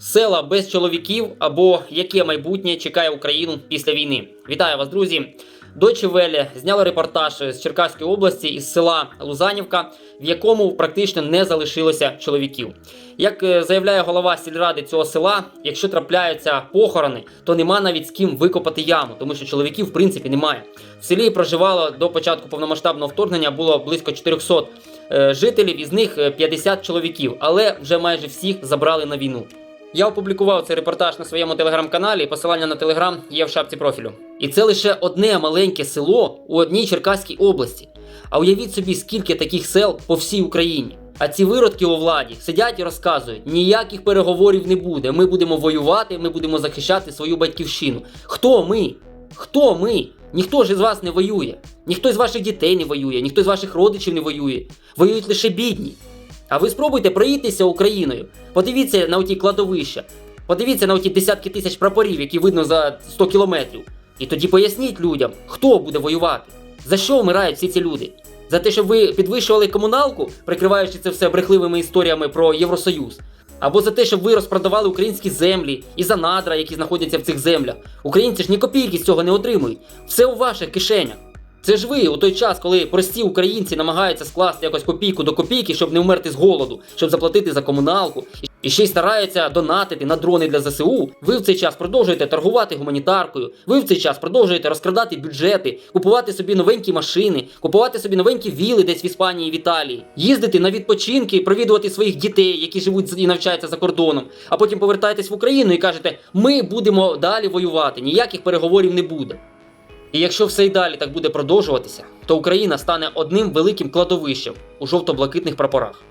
Села без чоловіків або яке майбутнє чекає Україну після війни. Вітаю вас, друзі! Deutsche Welle зняло репортаж з Черкаської області із села Лузанівка, в якому практично не залишилося чоловіків. Як е, заявляє голова сільради цього села, якщо трапляються похорони, то нема навіть з ким викопати яму, тому що чоловіків в принципі немає. В селі проживало до початку повномасштабного вторгнення було близько 400 е, жителів, із них е, 50 чоловіків, але вже майже всіх забрали на війну. Я опублікував цей репортаж на своєму телеграм-каналі. Посилання на телеграм є в шапці профілю. І це лише одне маленьке село у одній Черкаській області. А уявіть собі, скільки таких сел по всій Україні. А ці виродки у владі сидять і розказують: ніяких переговорів не буде. Ми будемо воювати, ми будемо захищати свою батьківщину. Хто ми? Хто ми? Ніхто ж із вас не воює, ніхто з ваших дітей не воює, ніхто з ваших родичів не воює. Воюють лише бідні. А ви спробуйте проїтися Україною. Подивіться на оті кладовища, подивіться на оті десятки тисяч прапорів, які видно за 100 кілометрів. І тоді поясніть людям, хто буде воювати, за що вмирають всі ці люди. За те, щоб ви підвищували комуналку, прикриваючи це все брехливими історіями про Євросоюз. Або за те, щоб ви розпродавали українські землі і за надра, які знаходяться в цих землях. Українці ж ні копійки з цього не отримують. Все у ваших кишенях. Це ж ви у той час, коли прості українці намагаються скласти якось копійку до копійки, щоб не вмерти з голоду, щоб заплатити за комуналку, і ще й стараються донатити на дрони для ЗСУ. Ви в цей час продовжуєте торгувати гуманітаркою. Ви в цей час продовжуєте розкрадати бюджети, купувати собі новенькі машини, купувати собі новенькі віли десь в Іспанії, в Італії, їздити на відпочинки, провідувати своїх дітей, які живуть і навчаються за кордоном. А потім повертаєтесь в Україну і кажете, ми будемо далі воювати, ніяких переговорів не буде. І якщо все й далі так буде продовжуватися, то Україна стане одним великим кладовищем у жовто-блакитних прапорах.